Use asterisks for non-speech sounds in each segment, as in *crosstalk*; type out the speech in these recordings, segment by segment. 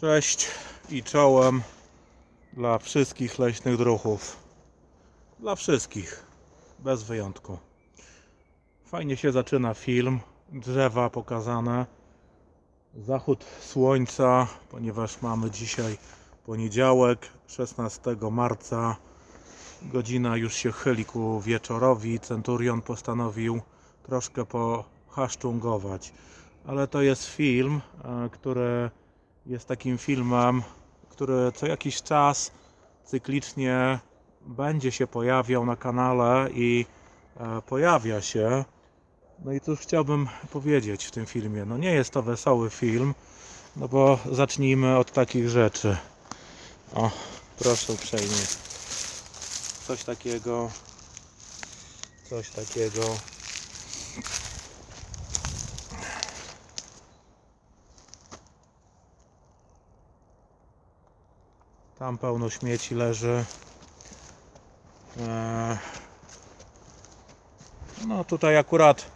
Cześć i czołem dla wszystkich leśnych druhów. Dla wszystkich, bez wyjątku. Fajnie się zaczyna film, drzewa pokazane, zachód słońca, ponieważ mamy dzisiaj poniedziałek, 16 marca. Godzina już się chyli ku wieczorowi. Centurion postanowił troszkę pohaszczungować. Ale to jest film, e, który jest takim filmem, który co jakiś czas cyklicznie będzie się pojawiał na kanale i e, pojawia się. No i cóż chciałbym powiedzieć w tym filmie? No nie jest to wesoły film, no bo zacznijmy od takich rzeczy. O, proszę uprzejmie. Coś takiego. Coś takiego. Tam pełno śmieci leży. Eee, No tutaj akurat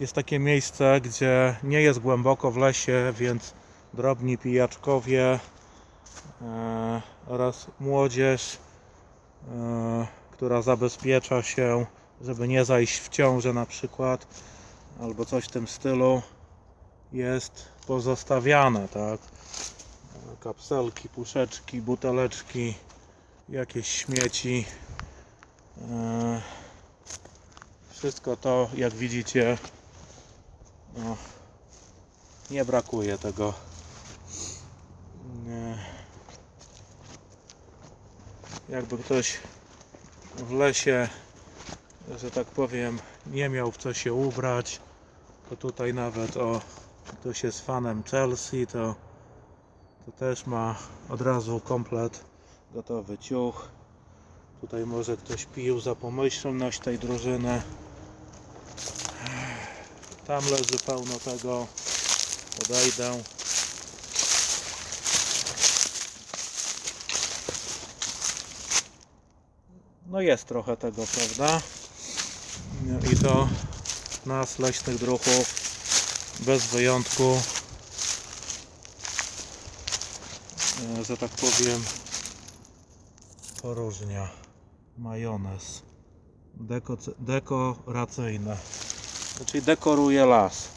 jest takie miejsce, gdzie nie jest głęboko w lesie, więc drobni pijaczkowie e, oraz młodzież, e, która zabezpiecza się, żeby nie zajść w ciążę na przykład, albo coś w tym stylu, jest pozostawiane, tak? Kapselki, puszeczki, buteleczki, jakieś śmieci. E, Wszystko to, jak widzicie, no, nie brakuje tego. Nie. Jakby ktoś w lesie, że tak powiem, nie miał w co się ubrać, to tutaj nawet o, ktoś jest fanem Chelsea, to, to też ma od razu komplet gotowy ciuch. Tutaj może ktoś pił za pomyślność tej drużyny. Tam leży pełno tego. Podejdę. No jest trochę tego, prawda? I to nas, leśnych druhów, bez wyjątku, e, że tak powiem, poróżnia. Majonez. Deko, dekoracyjne. Czyli dekoruje las.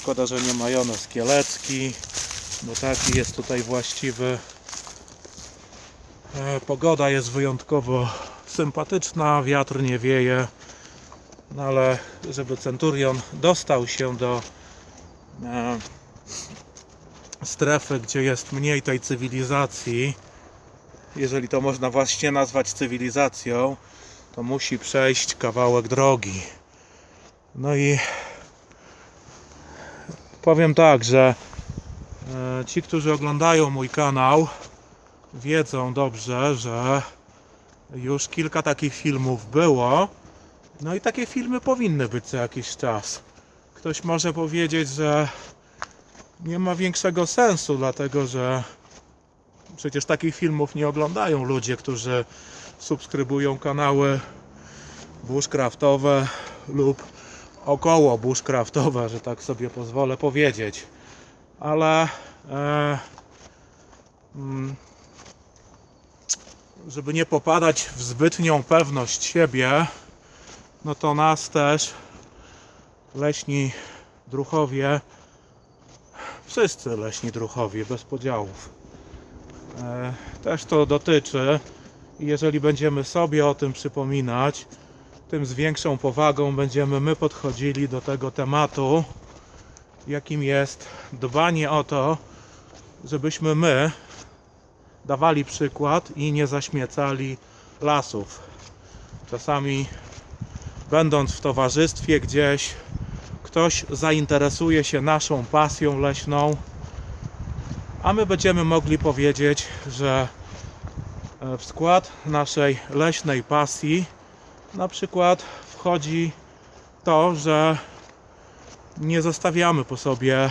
Szkoda, że nie majonez kielecki, bo taki jest tutaj właściwy. E, Pogoda jest wyjątkowo sympatyczna, wiatr nie wieje, no ale żeby Centurion dostał się do e, strefy, gdzie jest mniej tej cywilizacji, jeżeli to można właśnie nazwać cywilizacją, to musi przejść kawałek drogi. No i powiem tak, że e, ci, którzy oglądają mój kanał, wiedzą dobrze, że już kilka takich filmów było. No i takie filmy powinny być co jakiś czas. Ktoś może powiedzieć, że nie ma większego sensu, dlatego że przecież takich filmów nie oglądają ludzie, którzy subskrybują kanały bushcraftowe lub około bushcraftowe, że tak sobie pozwolę powiedzieć. Ale e, mm, żeby nie popadać w zbytnią pewność siebie, no to nas też leśni druchowie, wszyscy leśni druchowie, bez podziałów, e, też to dotyczy. I jeżeli będziemy sobie o tym przypominać, tym z większą powagą będziemy my podchodzili do tego tematu, jakim jest dbanie o to, żebyśmy my dawali przykład i nie zaśmiecali lasów. Czasami będąc w towarzystwie gdzieś, ktoś zainteresuje się naszą pasją leśną, a my będziemy mogli powiedzieć, że e, w skład naszej leśnej pasji na przykład wchodzi to, że nie zostawiamy po sobie e,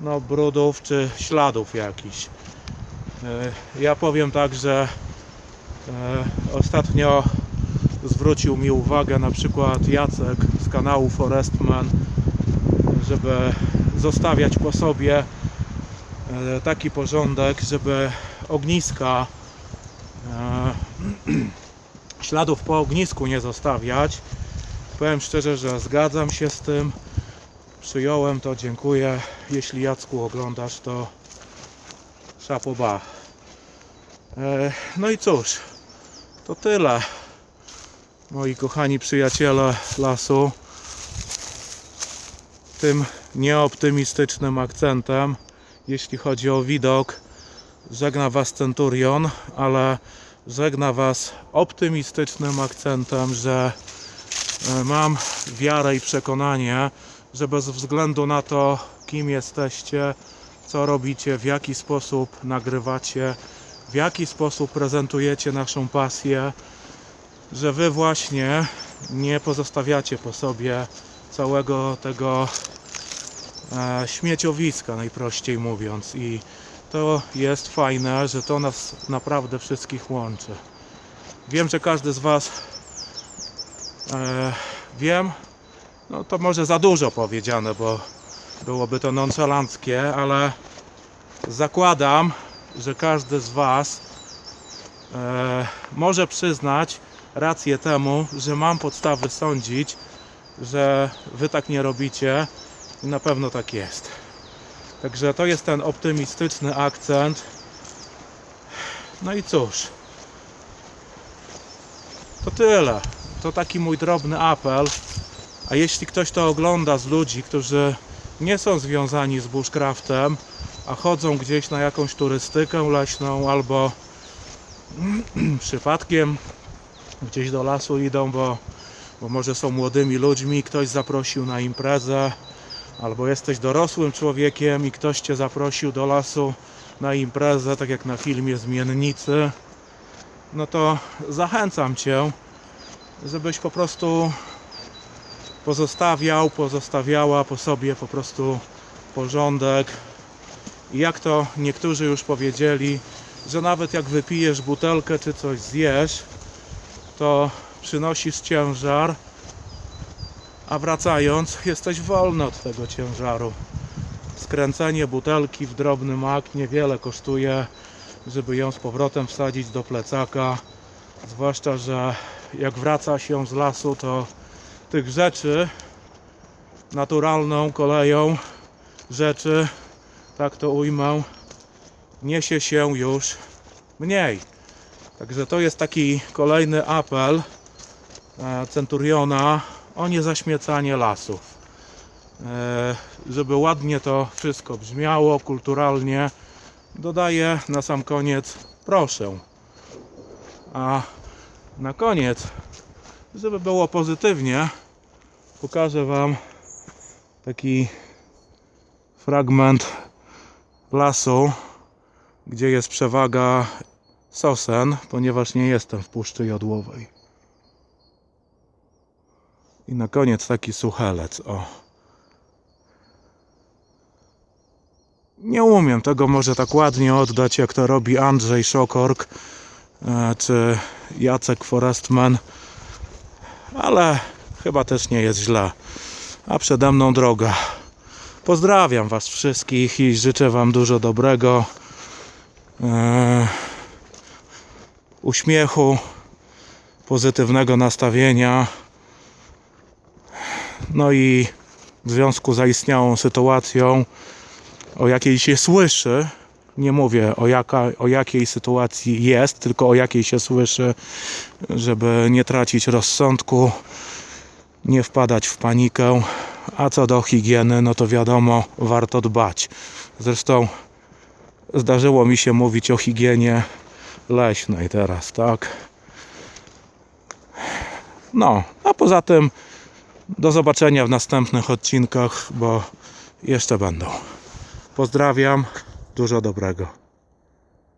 no, brudów czy śladów jakichś. E, Ja powiem tak, że ostatnio zwrócił mi uwagę na przykład Jacek z kanału Forestman, żeby zostawiać po sobie e, taki porządek, żeby ogniska e, *clears throat* śladów po ognisku nie zostawiać. Powiem szczerze, że zgadzam się z tym. Przyjąłem to, dziękuję. Jeśli Jacku oglądasz, to szapoba. E, No i cóż, to tyle. Moi kochani przyjaciele lasu. Tym nieoptymistycznym akcentem, jeśli chodzi o widok, żegna Was Centurion, ale żegna Was optymistycznym akcentem, że e, mam wiarę i przekonanie, że bez względu na to, kim jesteście, co robicie, w jaki sposób nagrywacie, w jaki sposób prezentujecie naszą pasję, że Wy właśnie nie pozostawiacie po sobie całego tego e, śmieciowiska, najprościej mówiąc. I to jest fajne, że to nas naprawdę wszystkich łączy. Wiem, że każdy z Was e, wiem, no to może za dużo powiedziane, bo byłoby to nonszalanckie, ale zakładam, że każdy z Was e, może przyznać rację temu, że mam podstawy sądzić, że Wy tak nie robicie i na pewno tak jest. Także to jest ten optymistyczny akcent. No i cóż, to tyle. To taki mój drobny apel. A jeśli ktoś to ogląda z ludzi, którzy nie są związani z bushcraftem, a chodzą gdzieś na jakąś turystykę leśną albo *clears throat* przypadkiem gdzieś do lasu idą, bo, bo może są młodymi ludźmi, ktoś zaprosił na imprezę, albo jesteś dorosłym człowiekiem i ktoś cię zaprosił do lasu na imprezę, tak jak na filmie Zmiennicy, no to zachęcam cię, żebyś po prostu pozostawiał, pozostawiała po sobie po prostu porządek. I jak to niektórzy już powiedzieli, że nawet jak wypijesz butelkę czy coś zjesz, to przynosisz ciężar, a wracając jesteś wolny od tego ciężaru. Skręcenie butelki w drobny mak niewiele kosztuje, żeby ją z powrotem wsadzić do plecaka. Zwłaszcza, że jak wraca się z lasu, to tych rzeczy naturalną koleją rzeczy, tak to ujmę, niesie się już mniej. Także to jest taki kolejny apel e, Centuriona o niezaśmiecanie lasów. E, Żeby ładnie to wszystko brzmiało, kulturalnie, dodaję na sam koniec proszę. A na koniec, żeby było pozytywnie, pokażę Wam taki fragment lasu, gdzie jest przewaga sosen, ponieważ nie jestem w Puszczy Jodłowej. I na koniec taki suchelec, o. Nie umiem tego może tak ładnie oddać, jak to robi Andrzej Szokork e, czy Jacek Forestman, ale chyba też nie jest źle. A przede mną droga. Pozdrawiam Was wszystkich i życzę Wam dużo dobrego. E, uśmiechu, pozytywnego nastawienia. No i w związku z zaistniałą sytuacją, o jakiej się słyszy, nie mówię o, jaka, o jakiej sytuacji jest, tylko o jakiej się słyszy, żeby nie tracić rozsądku, nie wpadać w panikę. A co do higieny, no to wiadomo, warto dbać. Zresztą zdarzyło mi się mówić o higienie leśnej teraz, tak? No, a poza tym do zobaczenia w następnych odcinkach, bo jeszcze będą. Pozdrawiam, dużo dobrego.